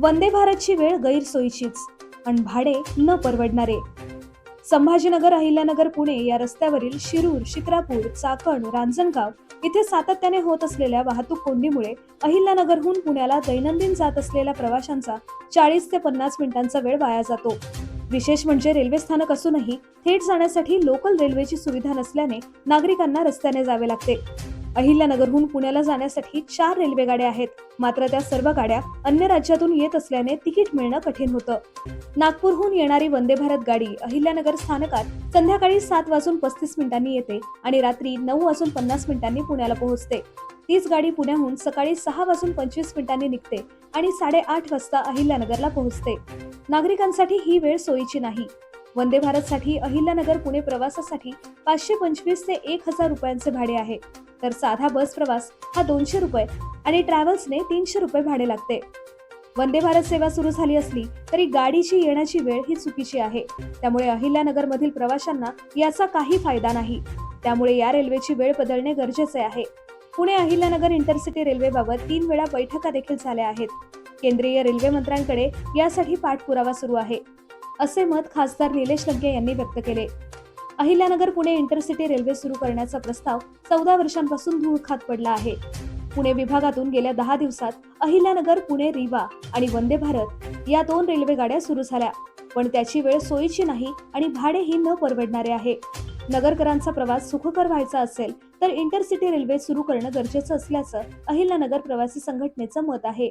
वंदे भारतची वेळ गैरसोयीचीच आणि भाडे न परवडणारे. संभाजीनगर अहिल्यानगर पुणे या रस्त्यावरील शिरूर शिक्रापूर चाकण रांजणगाव इथे सातत्याने होत असलेल्या वाहतूक कोंडीमुळे अहिल्यानगरहून पुण्याला दैनंदिन जात असलेल्या प्रवाशांचा चाळीस ते पन्नास मिनिटांचा वेळ वाया जातो. विशेष म्हणजे रेल्वे स्थानक असूनही थेट जाण्यासाठी लोकल रेल्वेची सुविधा नसल्याने नागरिकांना रस्त्याने जावे लागते. अहिल्यानगरहून पुण्याला जाण्यासाठी चार रेल्वे गाड्या आहेत. मात्र त्या सर्व गाड्या अन्य राज्यातून येत असल्याने तिकीट मिळणं कठीण होतं. नागपूरहून येणारी वंदे भारत गाडी अहिल्यानगर स्थानकात संध्याकाळी सात वाजून पस्तीस मिनिटांनी येते आणि रात्री नऊ वाजून पन्नास मिनिटांनी पुण्याला पोहोचते. तीच गाडी पुण्याहून सकाळी सहा वाजून पंचवीस मिनिटांनी निघते आणि साडेआठ वाजता अहिल्यानगरला पोहोचते. नागरिकांसाठी ही वेळ सोयीची नाही. वंदे भारतसाठी अहिल्यानगर पुणे प्रवासासाठी पाचशे पंचवीस ते एक हजार रुपयांचे भाडे आहे. तर साधा बस प्रवास हा दोनशे रुपये आणि ट्रॅव्हल्सने तीनशे रुपये भाडे लागते. वंदे भारत सेवा सुरू झाली असली तरी गाडीची येण्याची वेळ ही चुकीची आहे. त्यामुळे अहिल्यानगरमधील प्रवाशांना याचा काही फायदा नाही. त्यामुळे या रेल्वेची वेळ बदलणे गरजेचे आहे. पुणे अहिल्यानगर इंटरसिटी रेल्वेबाबत तीन वेळा बैठका देखील झाल्या आहेत. केंद्रीय रेल्वे मंत्र्यांकडे यासाठी पाठपुरावा सुरू आहे. असे मत खासदार निलेश लंके यांनी व्यक्त केले. अहिल्यानगर पुणे इंटरसिटी रेल्वे सुरू करण्याचा प्रस्ताव चौदा वर्षांपासून धूळखात पडला आहे. पुणे विभागातून गेल्या दहा दिवसात अहिल्यानगर पुणे रिवा आणि वंदे भारत या दोन रेल्वे गाड्या सुरू झाल्या. पण त्याची वेळ सोयीची नाही आणि भाडेही न परवडणारे आहे. नगरकरांचा प्रवास सुखकर व्हायचा असेल तर इंटरसिटी रेल्वे सुरू करणं गरजेचं असल्याचं अहिल्यानगर प्रवासी संघटनेचं मत आहे.